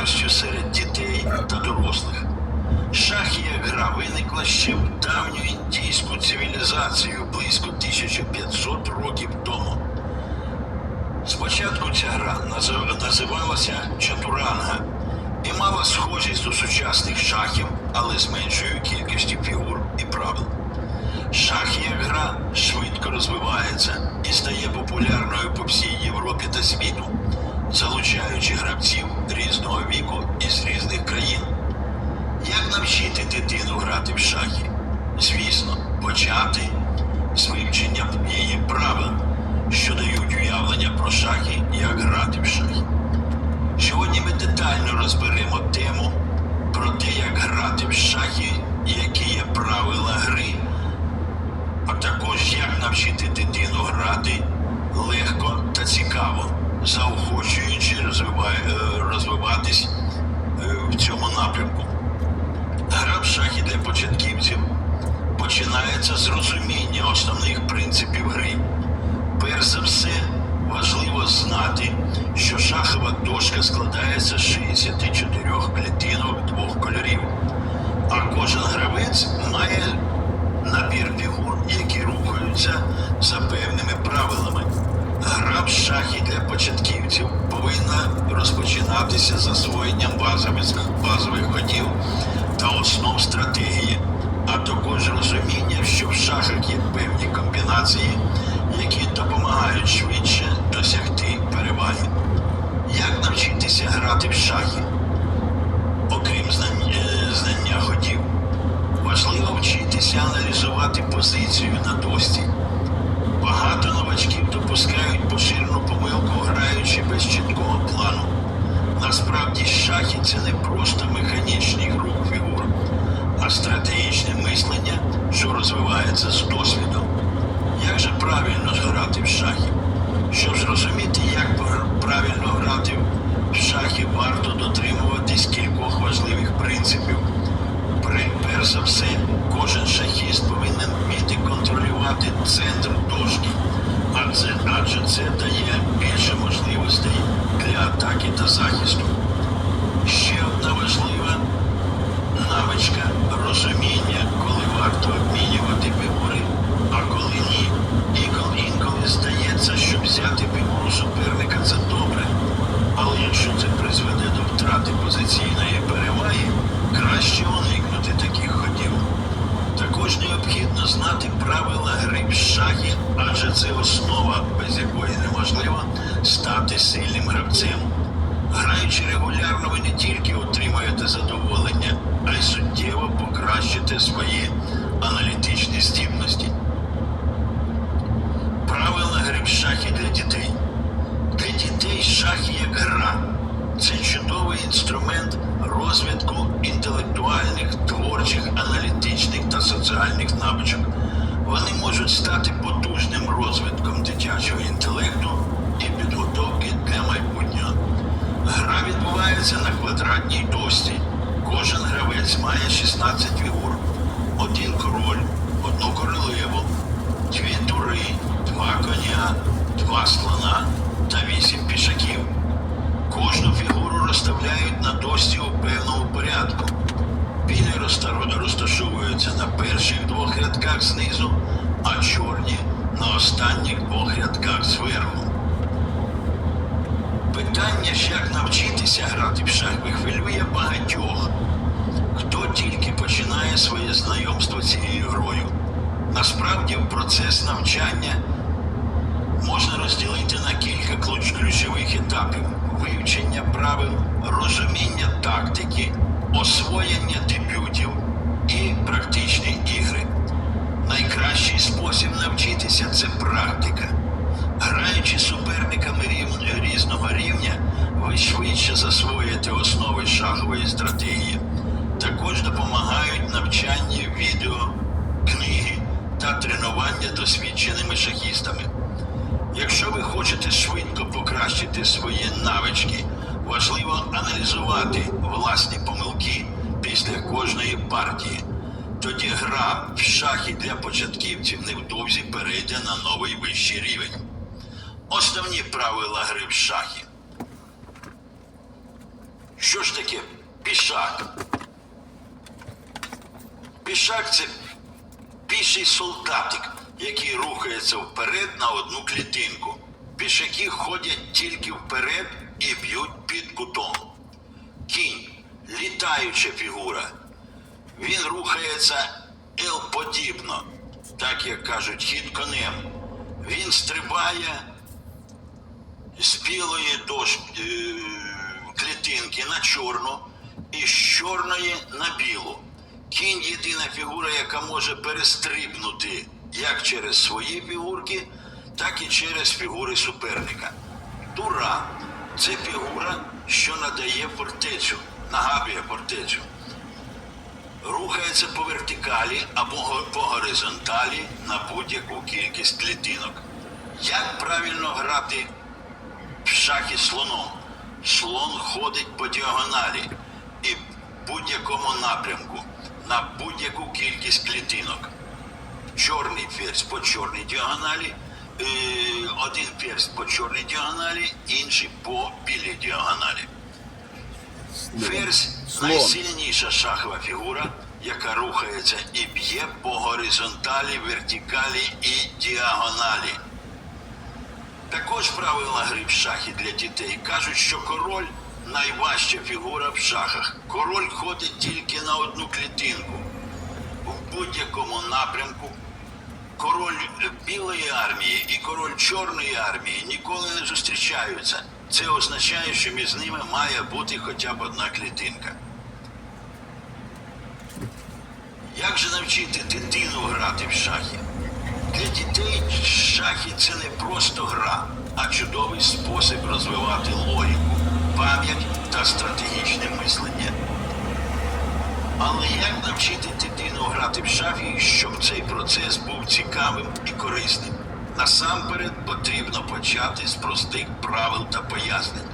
популярністю серед дітей та дорослих. Шахи як гра виникла ще в давню індійську цивілізацію близько 1500 років тому. Спочатку ця гра називалася Чатуранга і мала схожість до сучасних шахів, але з меншою кількістю фігур і правил. Шахи як гра швидко розвивається і стає популярною по всій Європі та світу, залучаючи гравців різного віку із різних країн. Як навчити дитину грати в шахи? Звісно, почати з вивчення її правил, що дають уявлення про шахи, як грати в шахи. Сьогодні ми детально розберемо тему про те, як грати в шахи, які є правила гри, а також як навчити дитину грати легко та цікаво, заохочуючи е, розвиватись е, в цьому напрямку. Гра в шахи для початківців починається з розуміння основних принципів гри. Перш за все, важливо знати, що шахова дошка складається з 64 клітинок двох кольорів, а кожен гравець має набір фігур, які рухаються за певними правилами. Гра в шахи для початківців повинна розпочинатися з засвоєнням базових, базових ходів та основ стратегії, а також розуміння, що в шахах є певні комбінації, які допомагають швидше досягти переваги. Як навчитися грати в шахи, окрім е, знання ходів? Важливо вчитися аналізувати позицію на дошці. Допускають поширену помилку, граючи без чіткого плану. Насправді шахи це не просто механічний рух фігур, а стратегічне мислення, що розвивається з досвідом. Як же правильно грати в шахи? Щоб зрозуміти, як правильно грати в шахи, варто дотримуватись кількох важливих принципів. Перш за все, кожен шахіст повинен вміти контролювати центр дошки, адже, адже це дає більше можливостей для атаки та захисту. Ще одна важлива навичка розуміння, коли варто обмінювати фігури, а коли ні. Інколи, інколи здається, що взяти фігуру суперника це добре. Але якщо це призведе до втрати позиційної переваги, краще уникнути таких ходів. Також необхідно знати правила гри в шахи, адже це основа, без якої неможливо стати сильним гравцем. Граючи регулярно, ви не тільки отримуєте задоволення, а й суттєво покращите свої аналітичні здібності. Правила гри в шахи для дітей. Для дітей шахи як гра. Це чудовий інструмент розвитку інтелектуальних, творчих, аналітичних та соціальних навичок. Вони можуть стати потужним розвитком дитячого інтелекту і підготовки для майбутнього. Гра відбувається на квадратній дошці. Кожен гравець має 16 фігур, один король, одну королеву, дві тури, два коня, два слона та вісім пішаків. Кожну фігуру розставляють на дошці у певному порядку. Білі розта- розташовуються на перших двох рядках знизу, а чорні на останніх двох рядках зверху. Питання, ж, як навчитися грати в шахи, хвилює багатьох, хто тільки починає своє знайомство з цією грою. Насправді, в процес навчання можна розділити на кілька ключ- ключових етапів: вивчення правил, розуміння тактики, освоєння дебютів і практичні ігри. Найкращий спосіб навчитися це практика. Граючи Граючи з суперниками рівн- різного рівня, ви швидше засвоїте основи шахової стратегії. Також допомагають навчання відео, книги та тренування досвідченими шахістами. Якщо ви хочете швидко покращити свої навички, важливо аналізувати власні помилки після кожної партії. Тоді гра в шахи для початківців невдовзі перейде на новий вищий рівень. Основні правила гри в шахи. Що ж таке пішак? Пішак це піший солдатик, який рухається вперед на одну клітинку. Пішаки ходять тільки вперед і б'ють під кутом. Кінь літаюча фігура. Він рухається Л-подібно, так як кажуть, хід конем. Він стрибає з білої дощ... е, клітинки на чорну і з чорної на білу. Кінь єдина фігура, яка може перестрибнути як через свої фігурки, так і через фігури суперника. Тура це фігура, що надає фортецю, нагадує фортецю. Рухається по вертикалі або по горизонталі на будь-яку кількість клітинок. Як правильно грати в шахи слоном. Слон ходить по діагоналі і в будь-якому напрямку на будь-яку кількість клітинок. Чорний ферзь по чорній діагоналі, е, один ферзь по чорній діагоналі, інший по білій діагоналі. Ферзь найсильніша шахова фігура, яка рухається і б'є по горизонталі, вертикалі і діагоналі. Також правила гри в шахи для дітей кажуть, що король найважча фігура в шахах. Король ходить тільки на одну клітинку. В будь-якому напрямку король білої армії і король чорної армії ніколи не зустрічаються. Це означає, що між ними має бути хоча б одна клітинка. Як же навчити дитину грати в шахи? Для дітей шахи це не просто гра, а чудовий спосіб розвивати логіку, пам'ять та стратегічне мислення. Але як навчити дитину грати в шахи, щоб цей процес був цікавим і корисним? Насамперед потрібно почати з простих правил та пояснень.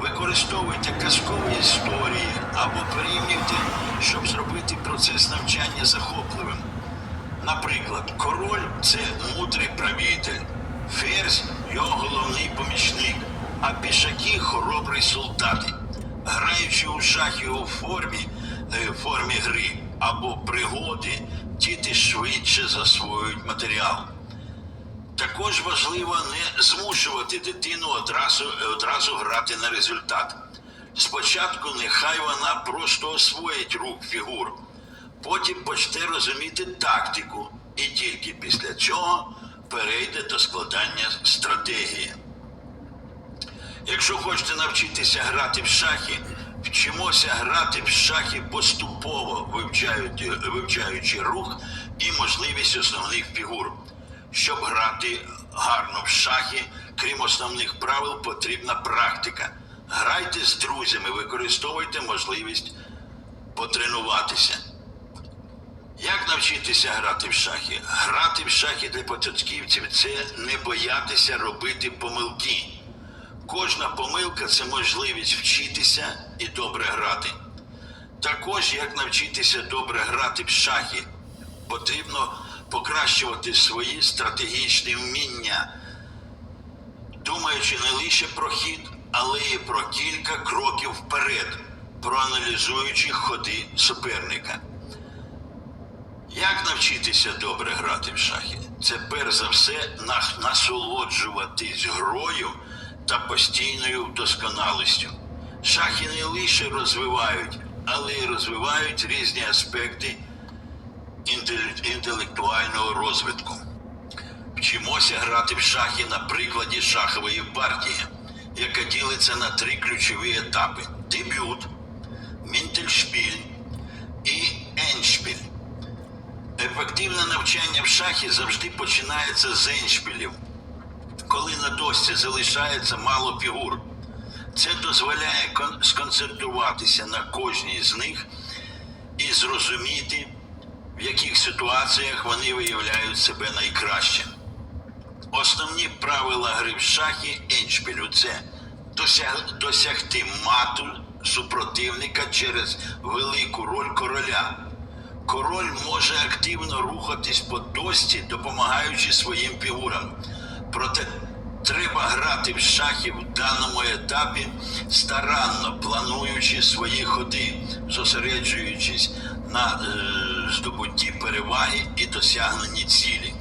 Використовуйте казкові історії або порівнюйте, щоб зробити процес навчання захопливим. Наприклад, король це мудрий правитель, ферзь його головний помічник, а пішаки хоробрий солдати. Граючи у шахи у формі, формі гри або пригоди, діти швидше засвоюють матеріал. Також важливо не змушувати дитину одразу, одразу грати на результат. Спочатку нехай вона просто освоїть рух фігур, потім почне розуміти тактику і тільки після цього перейде до складання стратегії. Якщо хочете навчитися грати в шахи, вчимося грати в шахи поступово, вивчаючи, вивчаючи рух і можливість основних фігур. Щоб грати гарно в шахи, крім основних правил, потрібна практика. Грайте з друзями, використовуйте можливість потренуватися. Як навчитися грати в шахи? Грати в шахи для початківців це не боятися робити помилки. Кожна помилка це можливість вчитися і добре грати. Також як навчитися добре грати в шахи, потрібно покращувати свої стратегічні вміння, думаючи не лише про хід, але й про кілька кроків вперед, проаналізуючи ходи суперника. Як навчитися добре грати в шахи? Це перш за все насолоджуватись грою та постійною вдосконалістю. Шахи не лише розвивають, але й розвивають різні аспекти інтелектуального розвитку. Вчимося грати в шахи на прикладі шахової партії, яка ділиться на три ключові етапи: дебют, мінтельшпіль і еншпіль. Ефективне навчання в шахі завжди починається з еншпілів, коли на дошці залишається мало фігур. Це дозволяє кон- сконцентруватися на кожній з них і зрозуміти, в яких ситуаціях вони виявляють себе найкраще. Основні правила гри в шахі еншпілю це досяг, досягти мату супротивника через велику роль короля. Король може активно рухатись по дошці, допомагаючи своїм фігурам. Проте треба грати в шахи в даному етапі, старанно плануючи свої ходи, зосереджуючись на е, здобутті переваги і досягненні цілі.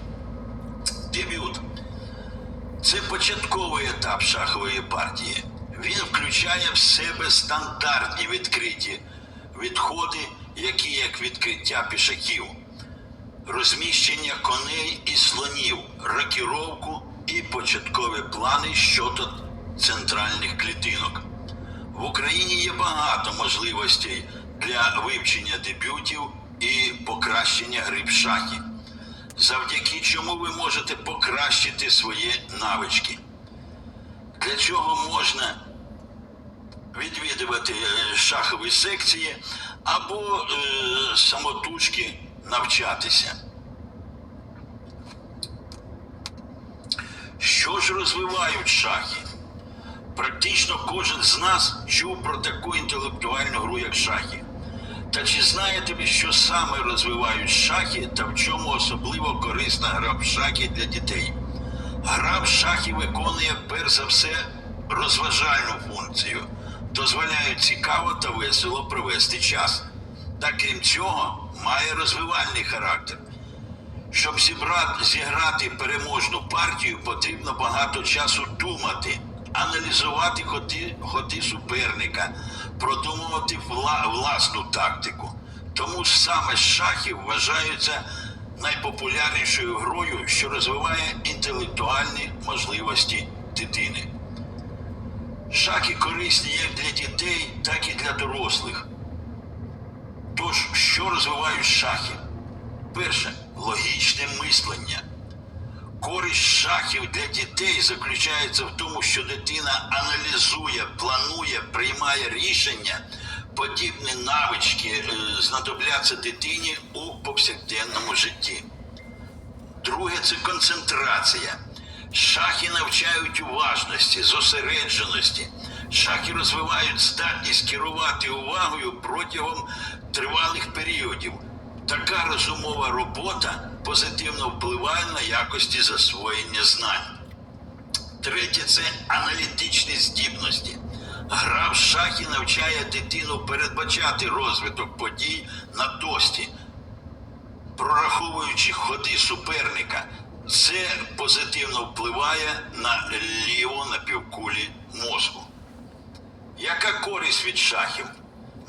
Дебют це початковий етап шахової партії. Він включає в себе стандартні відкриті відходи, які як відкриття пішаків, розміщення коней і слонів, рокіровку і початкові плани щодо центральних клітинок. В Україні є багато можливостей для вивчення дебютів і покращення гри в шахі, завдяки чому ви можете покращити свої навички. Для чого можна відвідувати е, шахові секції або е, самотужки навчатися. Що ж розвивають шахи? Практично кожен з нас чув про таку інтелектуальну гру, як шахи. Та чи знаєте ви, що саме розвивають шахи та в чому особливо корисна гра в шахи для дітей? Гра в шахи виконує перш за все розважальну функцію, дозволяє цікаво та весело провести час. Та крім цього, має розвивальний характер. Щоб зібрати, зіграти переможну партію, потрібно багато часу думати, аналізувати ходи, ходи суперника, продумувати вла, власну тактику. Тому саме шахи вважаються найпопулярнішою грою, що розвиває інтелектуальні можливості дитини. Шахи корисні як для дітей, так і для дорослих. Тож, що розвивають шахи? Перше логічне мислення. Користь шахів для дітей заключається в тому, що дитина аналізує, планує, приймає рішення. Подібні навички е, знадобляться дитині у повсякденному житті. Друге це концентрація. Шахи навчають уважності, зосередженості. Шахи розвивають здатність керувати увагою протягом тривалих періодів. Така розумова робота позитивно впливає на якості засвоєння знань. Третє це аналітичні здібності. Гра в шахи навчає дитину передбачати розвиток подій на дості, прораховуючи ходи суперника, це позитивно впливає на ліву напівкулі мозку. Яка користь від шахів?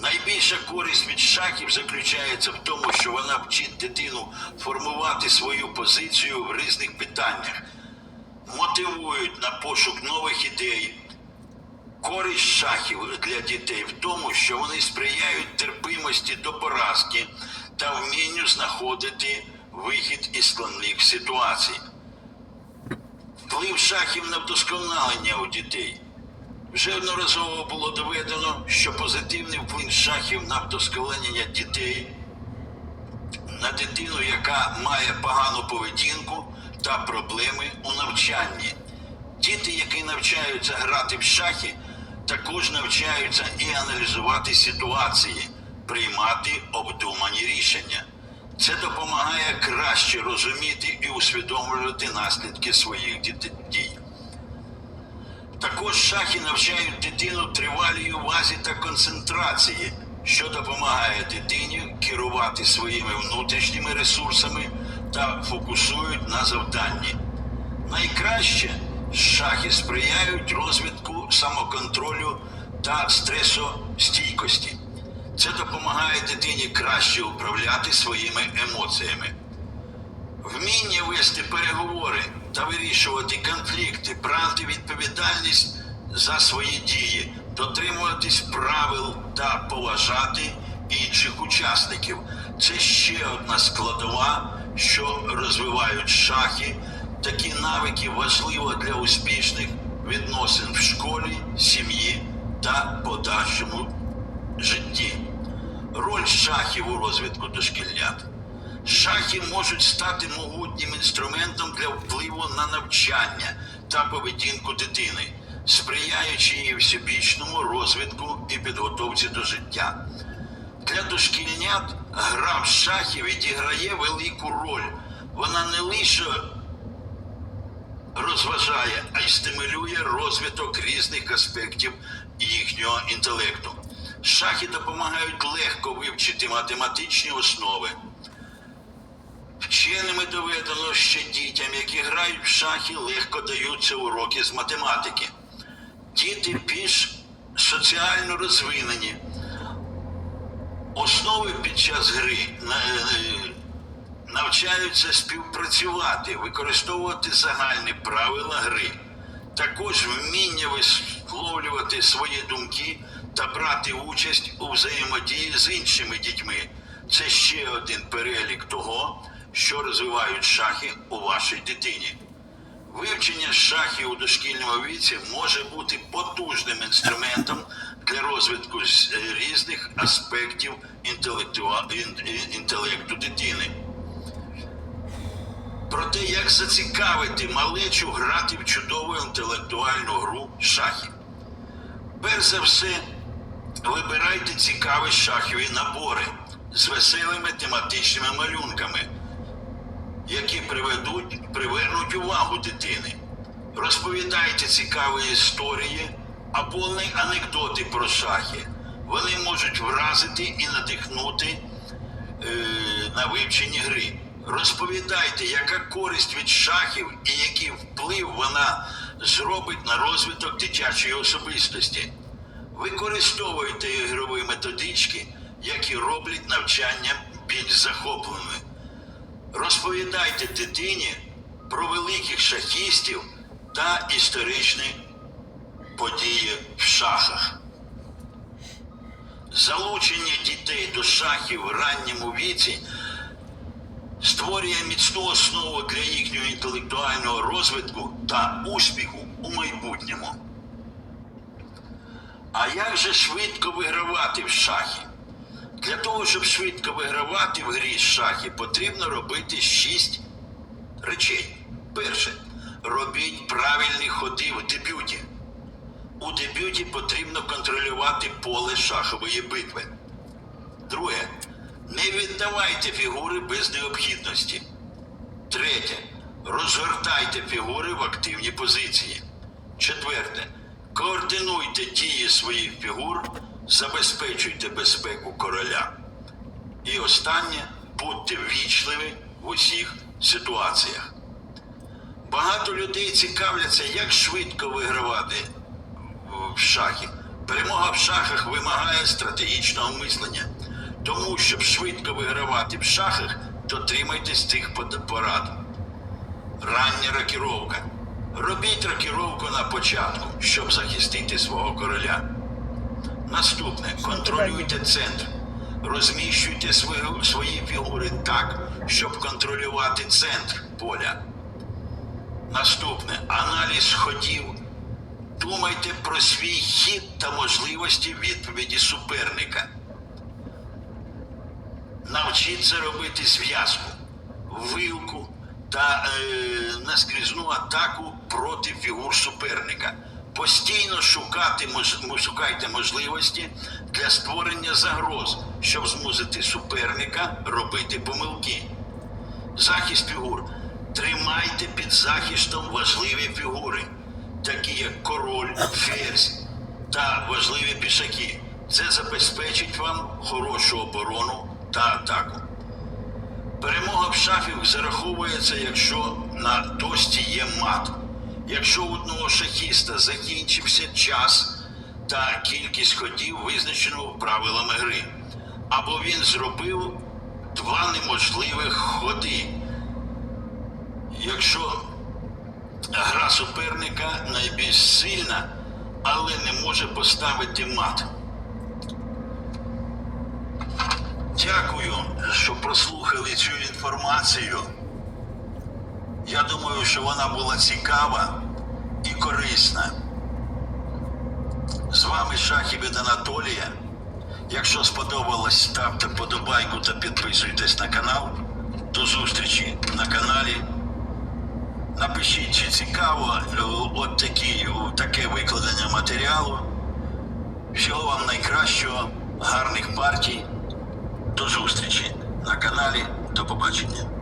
Найбільша користь від шахів заключається в тому, що вона вчить дитину формувати свою позицію в різних питаннях, мотивують на пошук нових ідей. Користь шахів для дітей в тому, що вони сприяють терпимості до поразки та вмінню знаходити вихід із складних ситуацій. Вплив шахів на вдосконалення у дітей. Вже одноразово було доведено, що позитивний вплив шахів на вдосконалення дітей на дитину, яка має погану поведінку та проблеми у навчанні. Діти, які навчаються грати в шахи, також навчаються і аналізувати ситуації, приймати обдумані рішення. Це допомагає краще розуміти і усвідомлювати наслідки своїх діт- дій. Також шахи навчають дитину тривалій увазі та концентрації, що допомагає дитині керувати своїми внутрішніми ресурсами та фокусують на завданні. Найкраще шахи сприяють розвитку самоконтролю та стресостійкості. Це допомагає дитині краще управляти своїми емоціями. Вміння вести переговори та вирішувати конфлікти, брати відповідальність за свої дії, дотримуватись правил та поважати інших учасників. Це ще одна складова, що розвивають шахи Такі навики важливо для успішних відносин в школі, сім'ї та подальшому житті. Роль шахів у розвитку дошкільнят. Шахи можуть стати могутнім інструментом для впливу на навчання та поведінку дитини, сприяючи її всебічному розвитку і підготовці до життя. Для дошкільнят гра в шахи відіграє велику роль. Вона не лише розважає, а й стимулює розвиток різних аспектів їхнього інтелекту. Шахи допомагають легко вивчити математичні основи. Вченими доведено, що дітям, які грають в шахи, легко даються уроки з математики. Діти більш соціально розвинені. Основи під час гри е, навчаються співпрацювати, використовувати загальні правила гри. Також вміння висловлювати свої думки та брати участь у взаємодії з іншими дітьми. Це ще один перелік того, що розвивають шахи у вашій дитині. Вивчення шахів у дошкільному віці може бути потужним інструментом для розвитку е, різних аспектів інтелекту дитини. Про те, як зацікавити малечу грати в чудову інтелектуальну гру шахів. Перш за все, вибирайте цікаві шахові набори з веселими тематичними малюнками, які приведуть, привернуть увагу дитини. Розповідайте цікаві історії або ане- анекдоти про шахи. Вони можуть вразити і надихнути е, на вивченні гри. Розповідайте, яка користь від шахів і який вплив вона зробить на розвиток дитячої особистості. Використовуйте ігрові методички, які роблять навчання більш захопленими. Розповідайте дитині про великих шахістів та історичні події в шахах. Залучення дітей до шахів в ранньому віці створює міцну основу для їхнього інтелектуального розвитку та успіху у майбутньому. А як же швидко вигравати в шахи? Для того, щоб швидко вигравати в грі шахи, потрібно робити шість речей. Перше, робіть правильні ходи в дебюті. У дебюті потрібно контролювати поле шахової битви. Друге, не віддавайте фігури без необхідності. Третє. Розгортайте фігури в активній позиції. Четверте. Координуйте дії своїх фігур, забезпечуйте безпеку короля. І останнє будьте ввічливі в усіх ситуаціях. Багато людей цікавляться, як швидко вигравати в шахи. Перемога в шахах вимагає стратегічного мислення. Тому, щоб швидко вигравати в шахах, дотримайтесь цих порад. Рання рокіровка. Робіть рокіровку на початку, щоб захистити свого короля. Наступне контролюйте центр. Розміщуйте свої, свої фігури так, щоб контролювати центр поля. Наступне аналіз ходів. Думайте про свій хід та можливості відповіді суперника. Навчіться робити зв'язку, вилку та е, наскрізну атаку проти фігур суперника. Постійно шукати, шукайте можливості для створення загроз, щоб змусити суперника робити помилки. Захист фігур. Тримайте під захистом важливі фігури, такі як король, ферзь та важливі пішаки. Це забезпечить вам хорошу оборону та атаку. Перемога в шахів зараховується, якщо на дошці є мат. Якщо у одного шахіста закінчився час та кількість ходів, визначено правилами гри, або він зробив два неможливих ходи. Якщо гра суперника найбільш сильна, але не може поставити мат. Дякую, що прослухали цю інформацію. Я думаю, що вона була цікава і корисна. З вами від Анатолія. Якщо сподобалось, ставте вподобайку та підписуйтесь на канал. До зустрічі на каналі. Напишіть, чи цікаво от такі, таке викладення матеріалу. Всього вам найкращого, гарних партій. До зустрічі на каналі. До побачення.